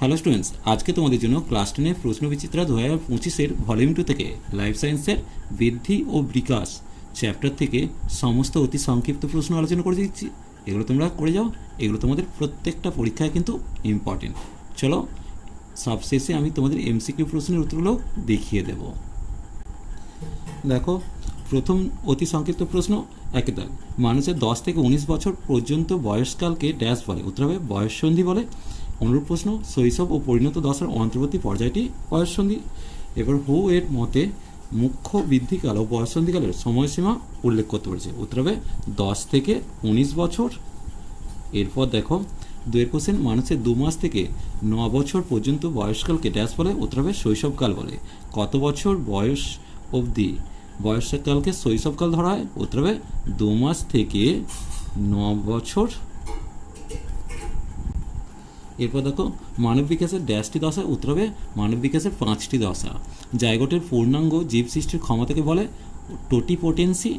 Hello students আজকে তোমাদের জন্য ক্লাস টেনের প্রশ্ন বিচিত্রা দু হাজার পঁচিশের ভলিউম টু থেকে লাইফ সায়েন্সের বৃদ্ধি ও বিকাশ চ্যাপ্টার থেকে সমস্ত অতি সংক্ষিপ্ত প্রশ্ন আলোচনা করে দিচ্ছি। এগুলো তোমরা করে যাও, এগুলো তোমাদের প্রত্যেকটা পরীক্ষায় কিন্তু ইম্পর্টেন্ট চলো, সবশেষে আমি তোমাদের এমসিকিউ প্রশ্নের উত্তরগুলো দেখিয়ে দেব। দেখো, প্রথম অতি সংক্ষিপ্ত প্রশ্ন, একে মানুষের দশ থেকে উনিশ বছর পর্যন্ত বয়সকালকে ড্যাশ বলে, উত্তর হবে বয়ঃসন্ধি বলে। অনুরূপ প্রশ্ন, শৈশব ও পরিণত দশার অন্তর্বর্তী পর্যায়টি বয়ঃসন্ধি এবার হু এর মতে মুখ্য বৃদ্ধিকাল ও বয়ঃসন্ধিকালের সময়সীমা উল্লেখ করতে পেরেছে। উত্তর হবে দশ থেকে উনিশ বছর। এরপর দেখো দুয়ের কোশ্চেন, মানুষের দু মাস থেকে ন বছর পর্যন্ত বয়সকালকে ড্যাশ বলে উত্তর হবে শৈশবকাল বলে। কত বছর বয়স অবধি বয়সকালকে শৈশবকাল ধরা হয়? উত্তর হবে দু মাস থেকে ন বছর এরপর দেখো, মানব বিকাশের ড্যাশটি দশা উত্তর হবে মানব বিকাশের পাঁচটি দশা। জায়গোটের পূর্ণাঙ্গ জীব সৃষ্টির ক্ষমতাকে বলে টোটি পোটেন্সি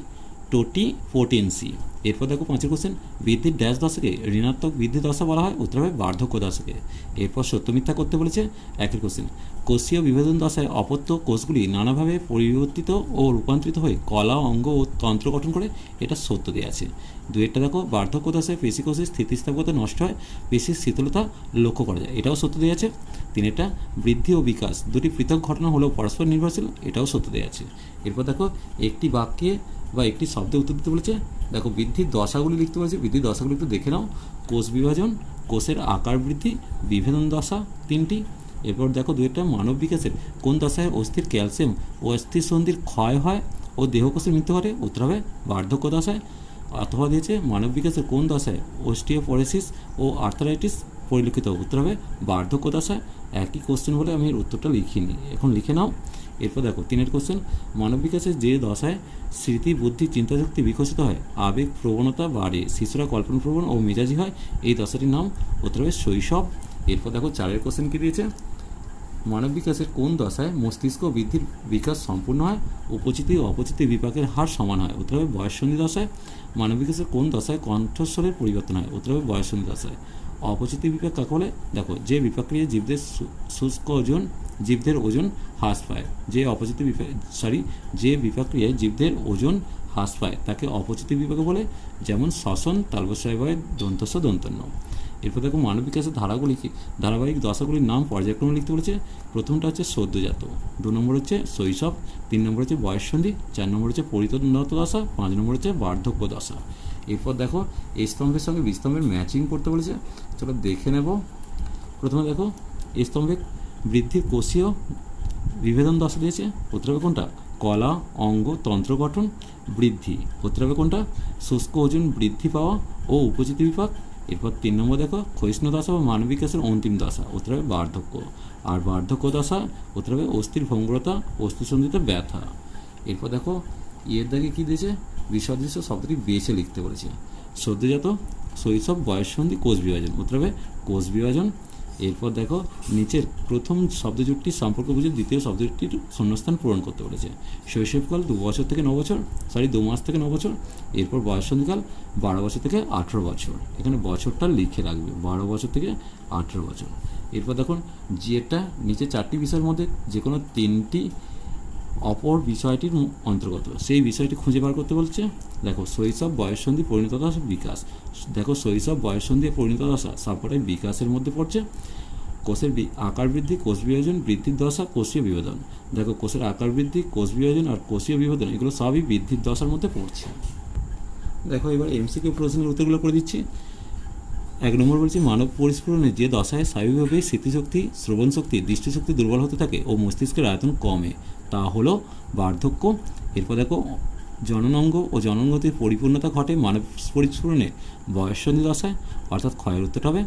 টোটি পোটেন্সি এরপর দেখো পাঁচের কোশ্চেন বৃদ্ধির ড্যাশ দশাকে ঋণাত্মক বৃদ্ধি দশা বলা হয়, উত্তর হবে বার্ধক্য দশাকে। এরপর সত্য মিথ্যা করতে বলেছে, একের কোশ্চেন কোষীয় বিভেদন দশায় অপত্য কোষগুলি নানাভাবে পরিবর্তিত ও রূপান্তরিত হয়ে কলা, অঙ্গ ও তন্ত্র গঠন করে, এটা সত্য দেওয়া আছে। দুয়েরটা দেখো, বার্ধক্য দশায় পেশিকোষের স্থিতিস্থাপকতা নষ্ট হয়, পেশির শীতলতা লক্ষ্য করা যায়, এটাও সত্য দেওয়া আছে। তিনেরটা, বৃদ্ধি ও বিকাশ, দুটি পৃথক ঘটনা হলেও পরস্পর নির্ভরশীল, এটাও সত্য দেওয়া আছে। এরপর দেখো, একটি বাক্যে বা একটি শব্দে উত্তর দিতে বলেছে। দেখো, বৃদ্ধির দশাগুলি লিখতে বলেছে। বৃদ্ধির দশাগুলি একটু দেখে নাও। কোষ বিভাজন, কোষের আকার বৃদ্ধি, বিভেদন দশা তিনটি। এরপর দেখো দুইটা মানব বিকাশের। কোন দশায় অস্থির ক্যালসিয়াম ও অস্থির সন্ধির ক্ষয় হয় ও দেহকোষের মৃত্যু ঘটে? উত্তর হবে বার্ধক্য দশায়। অথবা দিয়েছে, মানব বিকাশের কোন দশায় অস্টিওপরেসিস ও আর্থারাইটিস পরিলক্ষিত? উত্তর হবে বার্ধক্য দশায়। একই কোশ্চেন বলে আমি এর উত্তরটা লিখিনি। এখন লিখে নাও। এরপর দেখো, তিনের কোশ্চেন মানব বিকাশের যে দশায় স্মৃতি, বুদ্ধি চিন্তাশক্তি বিকশিত হয়, আবেগ প্রবণতা বাড়ে, শিশুরা কল্পনাপ্রবণ ও মেজাজি হয়, এই দশাটির নাম উত্তর হবে শৈশব। এরপর দেখো, চারের কোশ্চেন কী দিয়েছে? মানব বিকাশের কোন দশায় মস্তিষ্ক বৃদ্ধির বিকাশ সম্পূর্ণ হয়? উপচিতি ও অপচিতি বিপাকের হার সমান হয়। উত্তর হবে বয়ঃসন্ধি দশায়, মানব বিকাশের কোন দশায় কণ্ঠস্বরের পরিবর্তন হয়? উত্তর হবে বয়ঃসন্ধি দশায়। অপচিতি বিপাক কাকে বলে দেখো, যে বিপাক্রিয়া জীবদের শুষ্ক ওজন, জীবদের ওজন হ্রাস পায়। যে অপচিতি বিপাক সরি যে বিপাক্রিয়ায় জীবদের ওজন হ্রাস পায়, তাকে অপচিতি বিপাক বলে, যেমন শ্বসন তালবসায় দন্তস্ব, দন্তন্য। এরপর দেখো মানব বিকাশের ধারাগুলি ধারাবাহিক দশাগুলির নাম পর্যায়ক্রমে লিখতে বলেছে, প্রথমটা হচ্ছে সদ্যজাত, দু নম্বর হচ্ছে শৈশব, তিন নম্বর হচ্ছে বয়ঃসন্ধি, চার নম্বর হচ্ছে পরিতোন্নত দশা, পাঁচ নম্বর হচ্ছে বার্ধক্য দশা। এরপর দেখো এই স্তম্ভের সঙ্গে বিস্তম্ভের ম্যাচিং করতে বলেছে। চলো দেখে নেব। প্রথমে দেখো এই স্তম্ভে বৃদ্ধির কোষীয় বিভেদন দশা দিয়েছে। উত্তর কোনটা? কলা, অঙ্গ, তন্ত্র গঠন, বৃদ্ধি। উত্তর হবে কোনটা? শুষ্ক ওজন বৃদ্ধি পাওয়া ও উপচিতি বিপাক। এরপর তিন নম্বর দেখো, ক্ষয়িষ্ণু দশা বা মানবিক বিকাশের অন্তিম দশা। উত্তর হবে বার্ধক্য। আর বার্ধক্য দশা উত্তর হবে অস্থির ভঙ্গুরতা অস্থিসন্ধিত ব্যথা। এরপর দেখো ইয়ের দাগে কী দিয়েছে? বিসদৃশ্য শব্দটি বেছে লিখতে বলেছে। সদ্যজাত শৈশব বয়ঃসন্ধি কোষ বিভাজন উত্তর হবে কোষ বিভাজন। এরপর দেখো, নিচের প্রথম শব্দজোটটির সম্পর্ক বুঝে দ্বিতীয় শব্দজোটটির শূন্যস্থান পূরণ করতে বলেছে। শৈশবকাল দু বছর থেকে ন বছর সরি দু মাস থেকে ন বছর। এরপর বয়ঃসন্ধিকাল বারো বছর থেকে আঠেরো বছর। এখানে বছরটা লিখে রাখবে, বারো বছর থেকে আঠেরো বছর। এরপর দেখুন যেটা নিচে চারটি বিষয়ের মধ্যে যে কোনো তিনটি অপর বিষয়টির অন্তর্গত। সেই বিষয়টি খুঁজে বার করতে বলছে, দেখো, শৈশব বয়ঃসন্ধি পরিণত দশা, বিকাশ। দেখো, শৈশব বয়ঃসন্ধি ও পরিণত দশা সবকটাই বিকাশের মধ্যে পড়ছে। কোষের আকার বৃদ্ধি, কোষ বিভাজন বৃদ্ধির দশা, কোষীয় বিভাজন দেখো, কোষের আকার বৃদ্ধি, কোষ বিভাজন আর কোষীয় বিভাজন এগুলো সবই বৃদ্ধির দশার মধ্যে পড়ছে। দেখো, এবার এমসিকিউ প্রশ্নের উত্তরগুলো করে দিচ্ছি। এক নম্বর বলছি, মানব পরিস্ফুরণে যে দশায় স্বাভাবিকভাবে স্মৃতিশক্তি শ্রবণ শক্তি দৃষ্টিশক্তি দুর্বল হতে থাকে ও মস্তিষ্কের আয়তন কমে। তা হলো বার্ধক্য। এরপর দেখো, জননাঙ্গ ও জননগতির পরিপূর্ণতা ঘটে মানব পরিস্ফুরণে বয়ঃসন্ধি দশায়, অর্থাৎ ক্ষয়ের উত্তরটা হবে।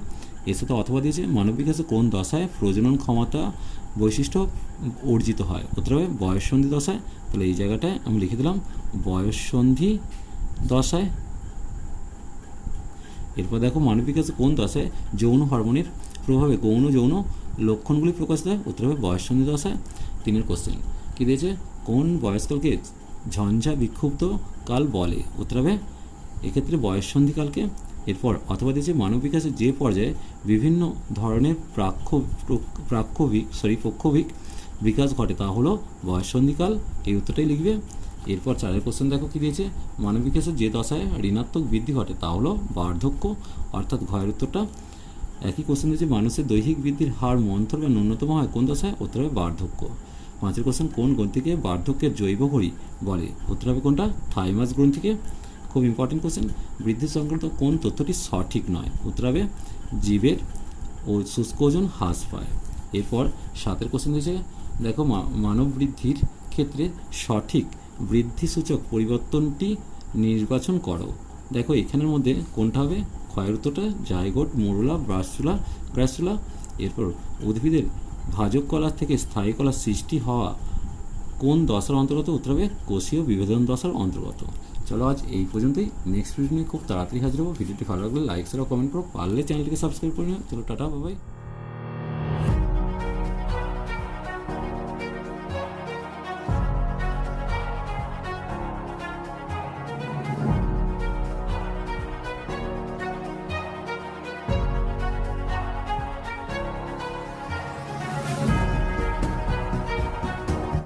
এর সাথে অথবা দিয়েছে মানব বিকাশে কোন দশায় প্রজনন ক্ষমতা বৈশিষ্ট্য অর্জিত হয় উত্তর হবে বয়ঃসন্ধি দশায়। তাহলে এই জায়গাটায় আমি লিখে দিলাম, বয়ঃসন্ধি দশায়। এরপর দেখো, মানব বিকাশে কোন দশায় যৌন হরমোনের প্রভাবে গৌণ যৌন লক্ষণগুলি প্রকাশিত হয় উত্তর হবে বয়ঃসন্ধি দশায়। তিনের কোশ্চেন কী দিয়েছে? কোন বয়সকালকে ঝঞ্ঝা বিক্ষুব্ধ কাল বলে। উত্তর হবে এক্ষেত্রে বয়ঃসন্ধিকালকে এরপর অথবা দিয়েছে মানব বিকাশের যে পর্যায়ে বিভিন্ন ধরনের প্রাক্ষ প্রাক্ষবিক সরি পক্ষবিক বিকাশ ঘটে, তা হলো বয়ঃসন্ধিকাল এই উত্তরটাই লিখবে। এরপর চারের কোশ্চেন দেখো কি দিয়েছে? মানব বিকাশের যে দশায় ঋণাত্মক বৃদ্ধি ঘটে, তা হলো বার্ধক্য, অর্থাৎ ঘয়ের উত্তরটা। একই কোশ্চেন দিয়েছে, মানুষের দৈহিক বৃদ্ধির হার মন্থর বা ন্যূনতম হয় কোন দশায়? উত্তর হবে বার্ধক্য। পাঁচের কোশ্চেন কোন গ্রন্থিকে বার্ধক্যের জৈব ঘড়ি বলে? উত্তর হবে কোনটা থাইমাস গ্রন্থিকে। খুব ইম্পর্টেন্ট কোশ্চেন বৃদ্ধি সংক্রান্ত কোন তথ্যটি সঠিক নয়? উত্তর হবে জীবের ও শুষ্ক ওজন হ্রাস পায়। এরপর সাতের কোশ্চেন দিয়েছে দেখো মানব বৃদ্ধির ক্ষেত্রে সঠিক বৃদ্ধিসূচক পরিবর্তনটি নির্বাচন করো। দেখো এখানের মধ্যে কোনটা হবে? ক্ষয়ের উত্তরটা জায়গোট মোরুলা ব্রাসচুলা গ্রাসচুলা এরপর উদ্ভিদের ভাজক কলার থেকে স্থায়ী কলার সৃষ্টি হওয়া কোন দশার অন্তর্গত উত্তর হবে কোষীয় বিভেদন দশার অন্তর্গত। চলো আজ এই পর্যন্তই। নেক্সট ভিডিও নিয়ে খুব তাড়াতাড়ি হাজির হব। ভিডিওটি ভালো লাগলে লাইক শেয়ার কমেন্ট করো। পারলে চ্যানেলটিকে সাবস্ক্রাইব করে নিও। চলো, টাটা বাবাই